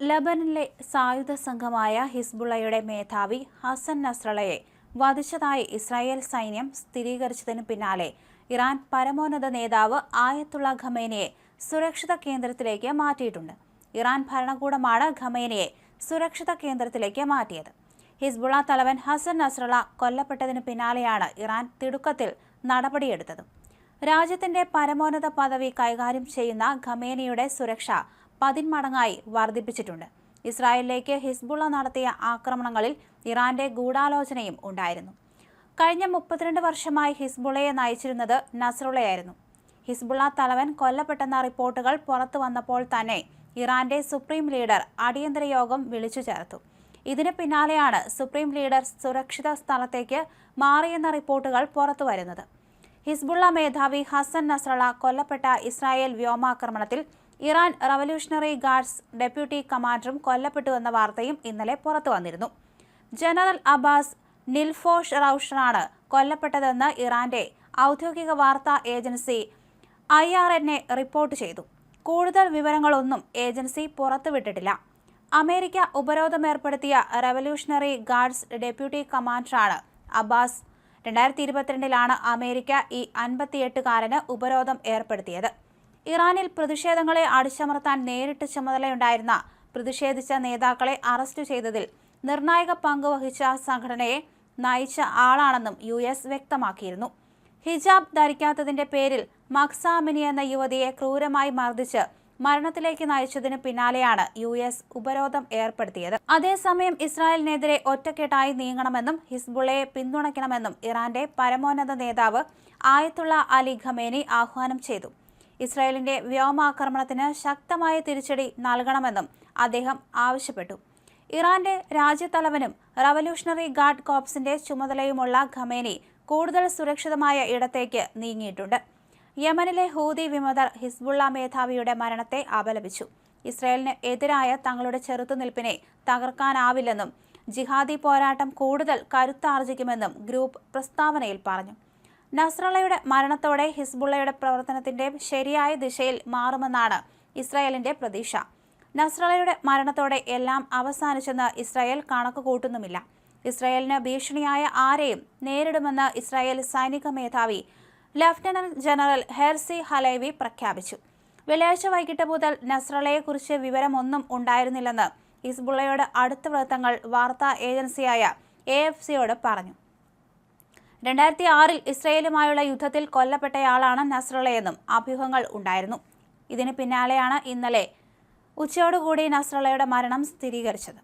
ലബനനിലെ സായുധ സംഘമായ ഹിസ്ബുള്ളയുടെ മേധാവി ഹസൻ നസ്രളയെ വധിച്ചതായി ഇസ്രായേൽ സൈന്യം സ്ഥിരീകരിച്ചതിന് പിന്നാലെ ഇറാൻ പരമോന്നത നേതാവ് ആയത്തുള്ള ഖമേനയെ സുരക്ഷിത കേന്ദ്രത്തിലേക്ക് മാറ്റിയിട്ടുണ്ട്. ഇറാൻ ഭരണകൂടമാണ് ഖമേനയെ സുരക്ഷിത കേന്ദ്രത്തിലേക്ക് മാറ്റിയത്. ഹിസ്ബുള്ള തലവൻ ഹസൻ നസ്രള കൊല്ലപ്പെട്ടതിന് പിന്നാലെയാണ് ഇറാൻ തിടുക്കത്തിൽ നടപടിയെടുത്തത്. രാജ്യത്തിന്റെ പരമോന്നത പദവി കൈകാര്യം ചെയ്യുന്ന ഖമേനയുടെ സുരക്ഷ പതിന്മടങ്ങായി വർദ്ധിപ്പിച്ചിട്ടുണ്ട്. ഇസ്രായേലിലേക്ക് ഹിസ്ബുള്ള നടത്തിയ ആക്രമണങ്ങളിൽ ഇറാന്റെ ഗൂഢാലോചനയും ഉണ്ടായിരുന്നു. കഴിഞ്ഞ മുപ്പത്തിരണ്ട് വർഷമായി ഹിസ്ബുള്ളയെ നയിച്ചിരുന്നത് നസറുളയായിരുന്നു ഹിസ്ബുള്ള തലവൻ കൊല്ലപ്പെട്ടെന്ന റിപ്പോർട്ടുകൾ പുറത്തു വന്നപ്പോൾ തന്നെ ഇറാന്റെ സുപ്രീം ലീഡർ അടിയന്തര യോഗം വിളിച്ചു ചേർത്തു. ഇതിന് പിന്നാലെയാണ് സുപ്രീം ലീഡർ സുരക്ഷിത സ്ഥലത്തേക്ക് മാറിയെന്ന റിപ്പോർട്ടുകൾ പുറത്തു വരുന്നത്. ഹിസ്ബുള്ള മേധാവി ഹസൻ നസ്രള കൊല്ലപ്പെട്ട ഇസ്രായേൽ വ്യോമാക്രമണത്തിൽ ഇറാൻ റവല്യൂഷണറി ഗാർഡ്സ് ഡെപ്യൂട്ടി കമാൻഡറും കൊല്ലപ്പെട്ടുവെന്ന വാർത്തയും ഇന്നലെ പുറത്തു വന്നിരുന്നു. ജനറൽ അബ്ബാസ് നിൽഫോഷ് റൌഷനാണ് കൊല്ലപ്പെട്ടതെന്ന് ഇറാന്റെ ഔദ്യോഗിക വാർത്താ agency I R N A report ചെയ്തു. കൂടുതൽ വിവരങ്ങളൊന്നും ഏജൻസി പുറത്തുവിട്ടിട്ടില്ല. അമേരിക്ക ഉപരോധമേർപ്പെടുത്തിയ റവല്യൂഷണറി ഗാർഡ്സ് ഡെപ്യൂട്ടി കമാൻഡറാണ് അബ്ബാസ്. രണ്ടായിരത്തി ഇരുപത്തിരണ്ടിലാണ് അമേരിക്ക ഈ അൻപത്തിയെട്ടുകാരന് ഉപരോധം ഏർപ്പെടുത്തിയത്. ഇറാനിൽ പ്രതിഷേധങ്ങളെ അടിച്ചമർത്താൻ നേരിട്ട് ചുമതലയുണ്ടായിരുന്ന പ്രതിഷേധിച്ച നേതാക്കളെ അറസ്റ്റ് ചെയ്തതിൽ നിർണായക പങ്ക് വഹിച്ച സംഘടനയെ നയിച്ച ആളാണെന്നും യു എസ് വ്യക്തമാക്കിയിരുന്നു. ഹിജാബ് ധരിക്കാത്തതിന്റെ പേരിൽ മക്സാമിനി എന്ന യുവതിയെ ക്രൂരമായി മർദ്ദിച്ച് മരണത്തിലേക്ക് നയിച്ചതിന് പിന്നാലെയാണ് യു എസ് ഉപരോധം ഏർപ്പെടുത്തിയത്. അതേസമയം ഇസ്രായേലിനെതിരെ ഒറ്റക്കെട്ടായി നീങ്ങണമെന്നും ഹിസ്ബുള്ളയെ പിന്തുണയ്ക്കണമെന്നും ഇറാന്റെ പരമോന്നത നേതാവ് ആയത്തുള്ള അലി ഖമേനി ആഹ്വാനം ചെയ്തു. ഇസ്രായേലിന്റെ വ്യോമാക്രമണത്തിന് ശക്തമായ തിരിച്ചടി നൽകണമെന്നും അദ്ദേഹം ആവശ്യപ്പെട്ടു. ഇറാന്റെ രാജ്യത്തലവനും റവല്യൂഷണറി ഗാർഡ് കോപ്സിന്റെ ചുമതലയുമുള്ള ഖമേനി കൂടുതൽ സുരക്ഷിതമായ ഇടത്തേക്ക് നീങ്ങിയിട്ടുണ്ട്. യമനിലെ ഹൂതി വിമതർ ഹിസ്ബുള്ള മേധാവിയുടെ മരണത്തെ അപലപിച്ചു. ഇസ്രായേലിന് എതിരായ തങ്ങളുടെ ചെറുത്തുനിൽപ്പിനെ തകർക്കാനാവില്ലെന്നും ജിഹാദി പോരാട്ടം കൂടുതൽ കരുത്താർജിക്കുമെന്നും ഗ്രൂപ്പ് പ്രസ്താവനയിൽ പറഞ്ഞു. നസ്രളയുടെ മരണത്തോടെ ഹിസ്ബുള്ളയുടെ പ്രവർത്തനത്തിന്റെ ശരിയായ ദിശയിൽ മാറുമെന്നാണ് ഇസ്രായേലിന്റെ പ്രതീക്ഷ. നസ്രളയുടെ മരണത്തോടെ എല്ലാം അവസാനിച്ചെന്ന് ഇസ്രായേൽ കണക്ക് കൂട്ടുന്നുമില്ല ഇസ്രായേലിന് ഭീഷണിയായ ആരെയും നേരിടുമെന്ന് ഇസ്രായേൽ സൈനിക മേധാവി ലഫ്റ്റനന്റ് ജനറൽ ഹെർസി ഹലേവി പ്രഖ്യാപിച്ചു. വെള്ളിയാഴ്ച വൈകിട്ട് മുതൽ നസ്രളയെക്കുറിച്ച് വിവരമൊന്നും ഉണ്ടായിരുന്നില്ലെന്ന് ഹിസ്ബുള്ളയുടെ അടുത്ത വൃത്തങ്ങൾ വാർത്താ ഏജൻസിയായ എ എഫ് സിയോട് പറഞ്ഞു. രണ്ടായിരത്തി ആറിൽ ഇസ്രയേലുമായുള്ള യുദ്ധത്തിൽ കൊല്ലപ്പെട്ടയാളാണ് നസ്രളയെന്നും അഭ്യൂഹങ്ങൾ ഉണ്ടായിരുന്നു. ഇതിന് പിന്നാലെയാണ് ഇന്നലെ ഉച്ചയോടുകൂടി നസ്രളയുടെ മരണം സ്ഥിരീകരിച്ചത്.